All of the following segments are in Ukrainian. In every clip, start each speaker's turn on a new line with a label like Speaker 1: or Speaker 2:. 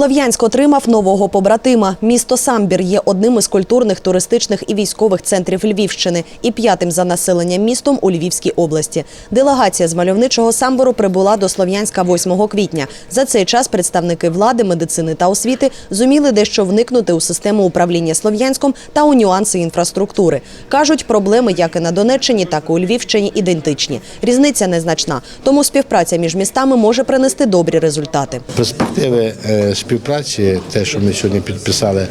Speaker 1: Слов'янськ отримав нового побратима. Місто Самбір є одним із культурних, туристичних і військових центрів Львівщини і п'ятим за населенням містом у Львівській області. Делегація з мальовничого Самбору прибула до Слов'янська 8 квітня. За цей час представники влади, медицини та освіти зуміли дещо вникнути у систему управління Слов'янськом та у нюанси інфраструктури. Кажуть, проблеми як і на Донеччині, так і у Львівщині ідентичні. Різниця незначна, тому співпраця між містами може принести добрі результати.
Speaker 2: Перспективи е, співпраці, те, що ми сьогодні підписали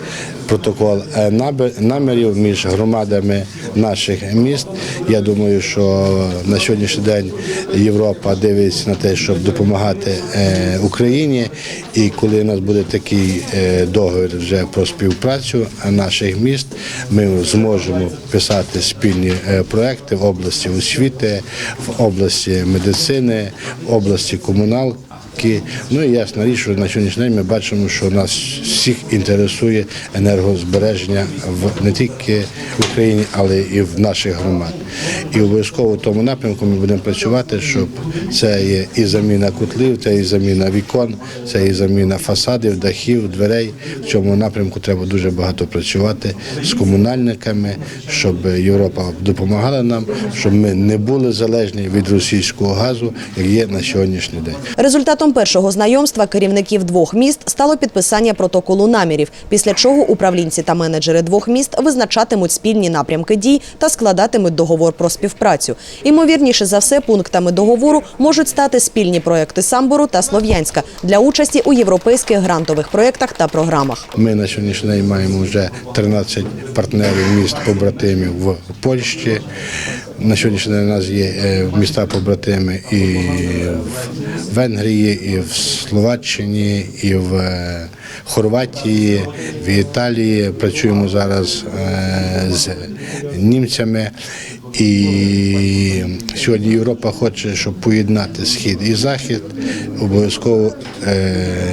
Speaker 2: протокол е, намірів між громадами наших міст. Я думаю, що на сьогоднішній день Європа дивиться на те, щоб допомагати е, Україні. І коли у нас буде такий е, договір вже про співпрацю наших міст, ми зможемо писати спільні проекти в області освіти, в області медицини, в області комуналки. Ки- Ну і ясна річ, що на сьогоднішній день ми бачимо, що нас всіх інтересує енергозбереження в не тільки в Україні, але і в наших громад. І обов'язково в тому напрямку ми будемо працювати, щоб це є і заміна котлів, це і заміна вікон, це і заміна фасадів, дахів, дверей. В цьому напрямку треба дуже багато працювати з комунальниками, щоб Європа допомагала нам, щоб ми не були залежні від російського газу, як є на сьогоднішній день.
Speaker 1: Результатом першого знайомства керівників двох міст стало підписання протоколу намірів, після чого управлінці та менеджери двох міст визначатимуть спільні напрямки дій та складатимуть договор про співпрацю. Імовірніше за все, пунктами договору можуть стати спільні проекти Самбору та Слов'янська для участі у європейських грантових проєктах та програмах.
Speaker 2: Ми на сьогоднішній день маємо вже 13 партнерів міст побратимів в Польщі. На сьогоднішній день у нас є е, міста побратими і в Венгрії, і в Словаччині, і в е, Хорватії, в Італії. Працюємо зараз е, з німцями. І сьогодні Європа хоче, щоб поєднати схід і захід. Обов'язково,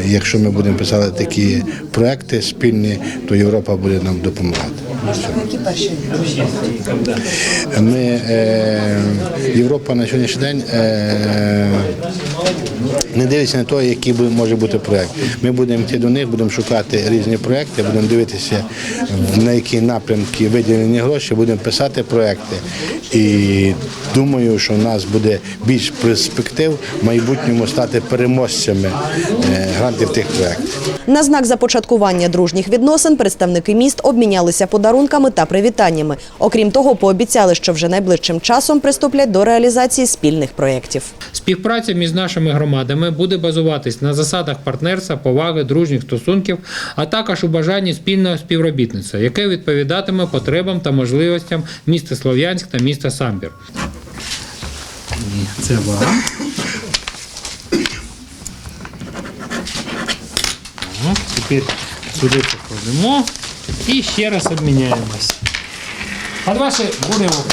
Speaker 2: якщо ми будемо писати такі проекти спільні, то Європа буде нам допомагати. Ми, е, Європа на сьогоднішній день е, не дивиться на те, який би- може бути проект. Ми будемо йти до них, будемо шукати різні проекти, будемо дивитися, на які напрямки виділені гроші, будемо писати проекти. І думаю, що в нас буде більш перспектив в майбутньому стати переможцями е, грантів тих проєктів.
Speaker 1: На знак започаткування дружніх відносин представники міст обмінялися подарунками та привітаннями. Окрім того, пообіцяли, що вже найближчим часом приступлять до реалізації спільних проєктів.
Speaker 3: Співпраця між нашими громадами буде базуватись на засадах партнерства, поваги, дружніх стосунків, а також у бажанні спільного співробітництва, яке відповідатиме потребам та можливостям міста Слов'янськ та міста Самбір. Це вам. Тепер сюди покладемо і ще раз обміняємось. Під ваші будемо